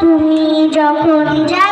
তুমি যখন যা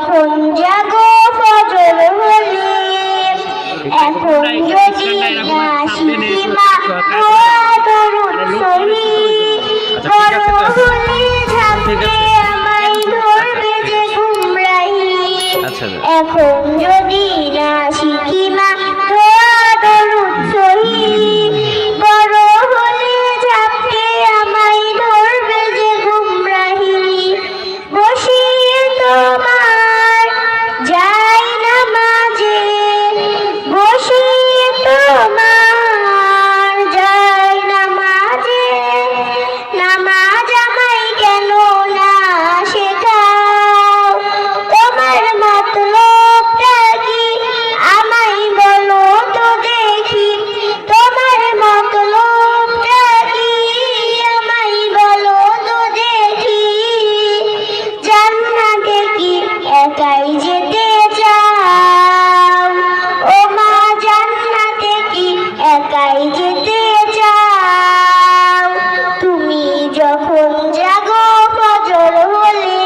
Oh. যেতে চাও তুমি যখন জাগো ফজর হলে,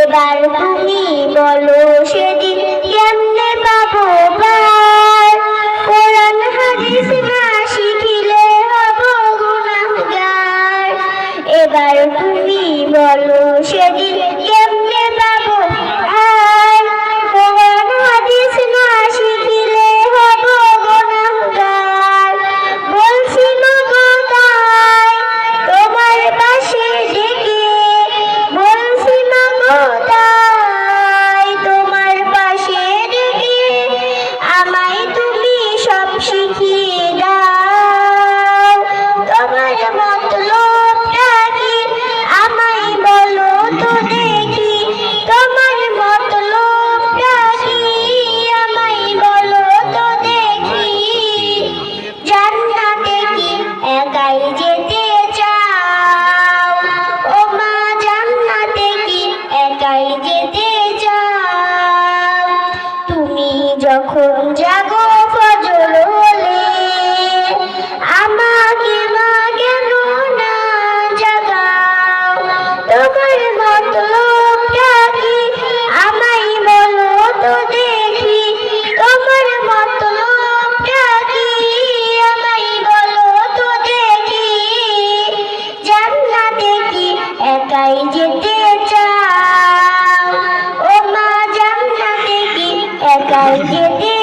এবার তুমি বলো সেদিন কেমনে পাবো পার কোরআন, হাদিস না শিখিলে হব গুনাহগার। এবার তুমি বলো সেদিন কেমনে কালকে